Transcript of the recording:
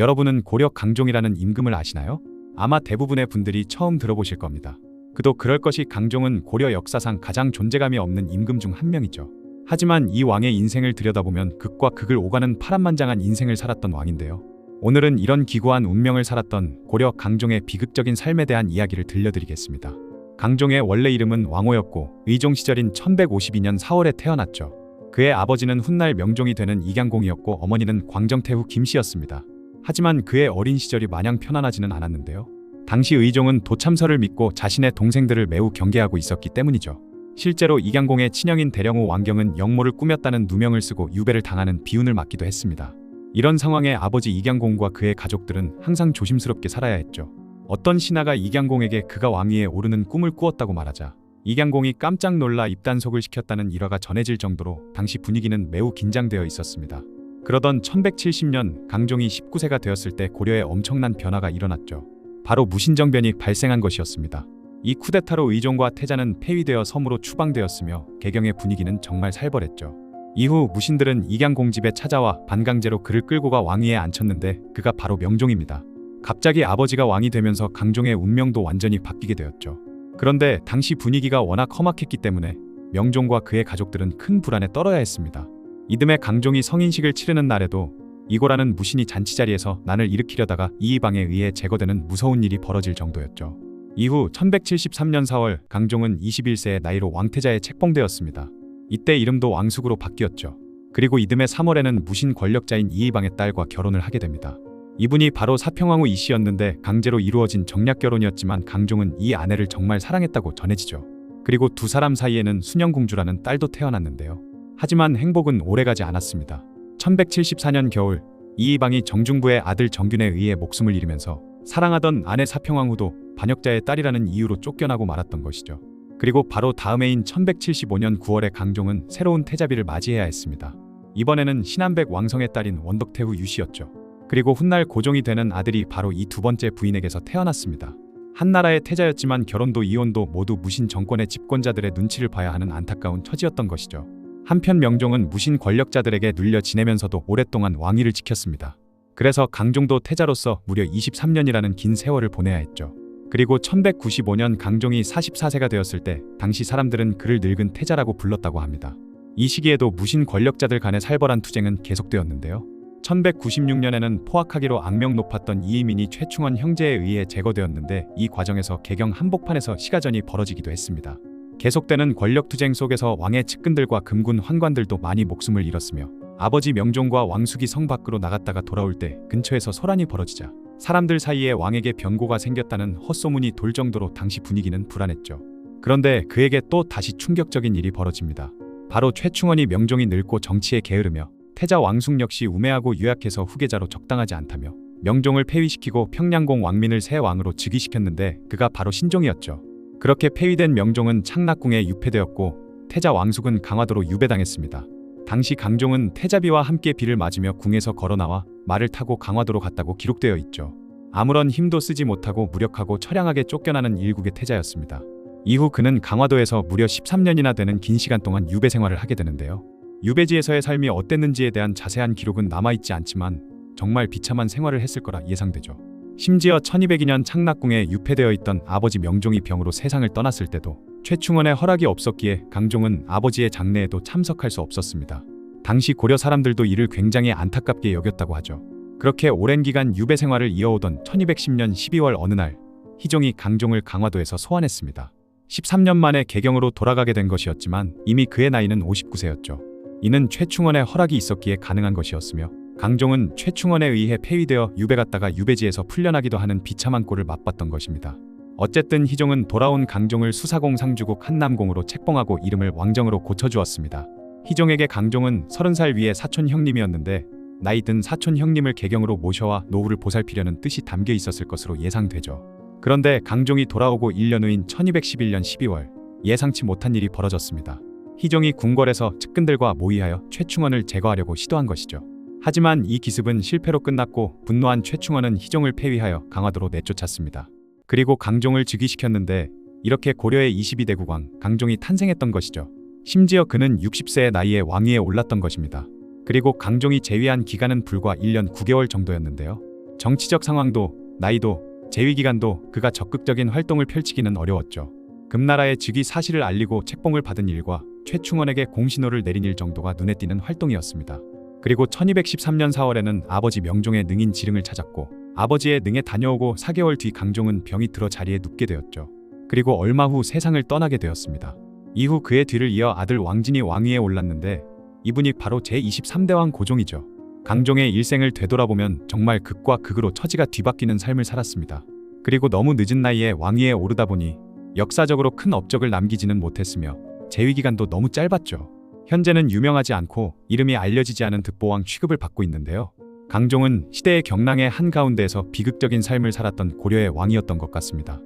여러분은 고려 강종이라는 임금을 아시나요? 아마 대부분의 분들이 처음 들어보실 겁니다. 그도 그럴 것이 강종은 고려 역사상 가장 존재감이 없는 임금 중 한 명이죠. 하지만 이 왕의 인생을 들여다보면 극과 극을 오가는 파란만장한 인생을 살았던 왕인데요. 오늘은 이런 기구한 운명을 살았던 고려 강종의 비극적인 삶에 대한 이야기를 들려드리겠습니다. 강종의 원래 이름은 왕호였고 의종 시절인 1152년 4월에 태어났죠. 그의 아버지는 훗날 명종이 되는 이경공이었고 어머니는 광정태후 김씨였습니다. 하지만 그의 어린 시절이 마냥 편안하지는 않았는데요. 당시 의종은 도참설을 믿고 자신의 동생들을 매우 경계하고 있었기 때문이죠. 실제로 이경공의 친형인 대령호 왕경은 영모를 꾸몄다는 누명을 쓰고 유배를 당하는 비운을 맞기도 했습니다. 이런 상황에 아버지 이경공과 그의 가족들은 항상 조심스럽게 살아야 했죠. 어떤 신하가 이경공에게 그가 왕위에 오르는 꿈을 꾸었다고 말하자 이경공이 깜짝 놀라 입단속을 시켰다는 일화가 전해질 정도로 당시 분위기는 매우 긴장되어 있었습니다. 그러던 1170년 강종이 19세가 되었을 때 고려에 엄청난 변화가 일어났죠. 바로 무신정변이 발생한 것이었습니다. 이 쿠데타로 의종과 태자는 폐위되어 섬으로 추방되었으며 개경의 분위기는 정말 살벌했죠. 이후 무신들은 이경공 집에 찾아와 반강제로 그를 끌고 가 왕위에 앉혔는데 그가 바로 명종입니다. 갑자기 아버지가 왕이 되면서 강종의 운명도 완전히 바뀌게 되었죠. 그런데 당시 분위기가 워낙 험악했기 때문에 명종과 그의 가족들은 큰 불안에 떨어야 했습니다. 이듬해 강종이 성인식을 치르는 날에도 이고라는 무신이 잔치 자리에서 난을 일으키려다가 이이방에 의해 제거되는 무서운 일이 벌어질 정도였죠. 이후 1173년 4월 강종은 21세의 나이로 왕태자에 책봉되었습니다. 이때 이름도 왕숙으로 바뀌었죠. 그리고 이듬해 3월에는 무신 권력자인 이이방의 딸과 결혼을 하게 됩니다. 이분이 바로 사평왕후 이씨였는데 강제로 이루어진 정략 결혼이었지만 강종은 이 아내를 정말 사랑했다고 전해지죠. 그리고 두 사람 사이에는 순영공주라는 딸도 태어났는데요. 하지만 행복은 오래가지 않았습니다. 1174년 겨울 이이방이 정중부의 아들 정균에 의해 목숨을 잃으면서 사랑하던 아내 사평왕후도 반역자의 딸이라는 이유로 쫓겨나고 말았던 것이죠. 그리고 바로 다음 해인 1175년 9월에 강종은 새로운 태자비를 맞이해야 했습니다. 이번에는 신한백 왕성의 딸인 원덕태후 유씨였죠. 그리고 훗날 고종이 되는 아들이 바로 이 두 번째 부인에게서 태어났습니다. 한나라의 태자였지만 결혼도 이혼도 모두 무신 정권의 집권자들의 눈치를 봐야 하는 안타까운 처지였던 것이죠. 한편 명종은 무신 권력자들에게 눌려 지내면서도 오랫동안 왕위를 지켰습니다. 그래서 강종도 태자로서 무려 23년이라는 긴 세월을 보내야 했죠. 그리고 1195년 강종이 44세가 되었을 때 당시 사람들은 그를 늙은 태자라고 불렀다고 합니다. 이 시기에도 무신 권력자들 간의 살벌한 투쟁은 계속되었는데요. 1196년에는 포악하기로 악명 높았던 이의민이 최충원 형제에 의해 제거되었는데 이 과정에서 개경 한복판에서 시가전이 벌어지기도 했습니다. 계속되는 권력 투쟁 속에서 왕의 측근들과 금군 환관들도 많이 목숨을 잃었으며 아버지 명종과 왕숙이 성 밖으로 나갔다가 돌아올 때 근처에서 소란이 벌어지자 사람들 사이에 왕에게 변고가 생겼다는 헛소문이 돌 정도로 당시 분위기는 불안했죠. 그런데 그에게 또 다시 충격적인 일이 벌어집니다. 바로 최충원이 명종이 늙고 정치에 게으르며 태자 왕숙 역시 우매하고 유약해서 후계자로 적당하지 않다며 명종을 폐위시키고 평양공 왕민을 새 왕으로 즉위시켰는데 그가 바로 신종이었죠. 그렇게 폐위된 명종은 창락궁에 유폐되었고 태자 왕숙은 강화도로 유배당했습니다. 당시 강종은 태자비와 함께 비를 맞으며 궁에서 걸어나와 말을 타고 강화도로 갔다고 기록되어 있죠. 아무런 힘도 쓰지 못하고 무력하고 처량하게 쫓겨나는 일국의 태자였습니다. 이후 그는 강화도에서 무려 13년이나 되는 긴 시간 동안 유배 생활을 하게 되는데요. 유배지에서의 삶이 어땠는지에 대한 자세한 기록은 남아있지 않지만 정말 비참한 생활을 했을 거라 예상되죠. 심지어 1202년 창락궁에 유폐되어 있던 아버지 명종이 병으로 세상을 떠났을 때도 최충원의 허락이 없었기에 강종은 아버지의 장례에도 참석할 수 없었습니다. 당시 고려 사람들도 이를 굉장히 안타깝게 여겼다고 하죠. 그렇게 오랜 기간 유배 생활을 이어오던 1210년 12월 어느 날 희종이 강종을 강화도에서 소환했습니다. 13년 만에 개경으로 돌아가게 된 것이었지만 이미 그의 나이는 59세였죠. 이는 최충원의 허락이 있었기에 가능한 것이었으며 강종은 최충원에 의해 폐위되어 유배 갔다가 유배지에서 풀려나기도 하는 비참한 꼴을 맛봤던 것입니다. 어쨌든 희종은 돌아온 강종을 수사공 상주국 한남공으로 책봉하고 이름을 왕정으로 고쳐주었습니다. 희종에게 강종은 30살 위의 사촌 형님이었는데 나이 든 사촌 형님을 개경으로 모셔와 노후를 보살피려는 뜻이 담겨 있었을 것으로 예상되죠. 그런데 강종이 돌아오고 1년 후인 1211년 12월 예상치 못한 일이 벌어졌습니다. 희종이 궁궐에서 측근들과 모의하여 최충원을 제거하려고 시도한 것이죠. 하지만 이 기습은 실패로 끝났고 분노한 최충원은 희종을 폐위하여 강화도로 내쫓았습니다. 그리고 강종을 즉위시켰는데 이렇게 고려의 22대 국왕 강종이 탄생했던 것이죠. 심지어 그는 60세의 나이에 왕위에 올랐던 것입니다. 그리고 강종이 재위한 기간은 불과 1년 9개월 정도였는데요. 정치적 상황도 나이도 재위 기간도 그가 적극적인 활동을 펼치기는 어려웠죠. 금나라의 즉위 사실을 알리고 책봉을 받은 일과 최충원에게 공신호를 내린 일 정도가 눈에 띄는 활동이었습니다. 그리고 1213년 4월에는 아버지 명종의 능인 지릉을 찾았고 아버지의 능에 다녀오고 4개월 뒤 강종은 병이 들어 자리에 눕게 되었죠. 그리고 얼마 후 세상을 떠나게 되었습니다. 이후 그의 뒤를 이어 아들 왕진이 왕위에 올랐는데 이분이 바로 제23대 왕 고종이죠. 강종의 일생을 되돌아보면 정말 극과 극으로 처지가 뒤바뀌는 삶을 살았습니다. 그리고 너무 늦은 나이에 왕위에 오르다 보니 역사적으로 큰 업적을 남기지는 못했으며 재위 기간도 너무 짧았죠. 현재는 유명하지 않고 이름이 알려지지 않은 득보왕 취급을 받고 있는데요. 강종은 시대의 경랑의 한가운데에서 비극적인 삶을 살았던 고려의 왕이었던 것 같습니다.